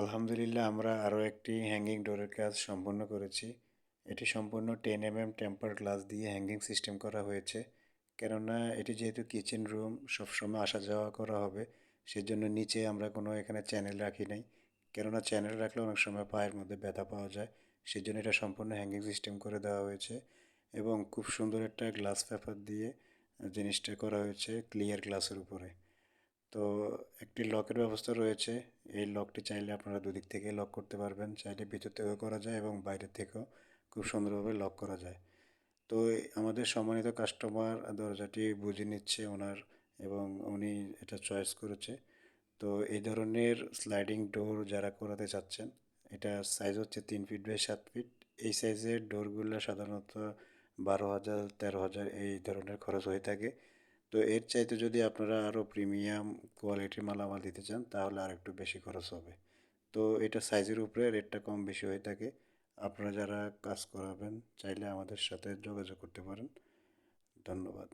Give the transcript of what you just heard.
আলহামদুলিল্লাহ, আমরা আরও একটি হ্যাঙ্গিং ডোরের কাজ সম্পন্ন করেছি। এটি সম্পূর্ণ ten M M temper glass দিয়ে হ্যাঙ্গিং সিস্টেম করা হয়েছে। কেননা এটি যেহেতু কিচেন রুম সবসময় আসা যাওয়া করা হবে, সেজন্য নিচে আমরা কোনো এখানে চ্যানেল রাখি নাই। কেননা চ্যানেল রাখলে অনেক সময় পায়ের মধ্যে ব্যথা পাওয়া যায়, সেজন্য এটা সম্পূর্ণ হ্যাঙ্গিং সিস্টেম করে দেওয়া হয়েছে এবং খুব সুন্দর একটা গ্লাস পেপার দিয়ে জিনিসটা করা হয়েছে ক্লিয়ার গ্লাসের উপরে। তো একটি লকের ব্যবস্থা রয়েছে। এই লকটি চাইলে আপনারা দুদিক থেকে লক করতে পারবেন। চাইলে ভিতর থেকেও করা যায় এবং বাইরের থেকেও খুব সুন্দরভাবে লক করা যায়। তো আমাদের সম্মানিত কাস্টমার দরজাটি বুঝে নিচ্ছে ওনার এবং উনি এটা চয়েস করেছে। তো এই ধরনের স্লাইডিং ডোর যারা করাতে চাচ্ছেন, এটা সাইজ হচ্ছে তিন ফিট বাই সাত ফিট এই সাইজের ডোরগুলো সাধারণত বারো হাজার, তেরো হাজার এই ধরনের খরচ হয়ে থাকে। তো এর চাইতে যদি আপনারা আরও প্রিমিয়াম কোয়ালিটির মাল মালামাল দিতে চান, তাহলে আর একটু বেশি খরচ হবে। তো এটা সাইজের উপরে রেটটা কম বেশি হয়ে থাকে। আপনারা যারা কাজ করাবেন, চাইলে আমাদের সাথে যোগাযোগ করতে পারেন। ধন্যবাদ।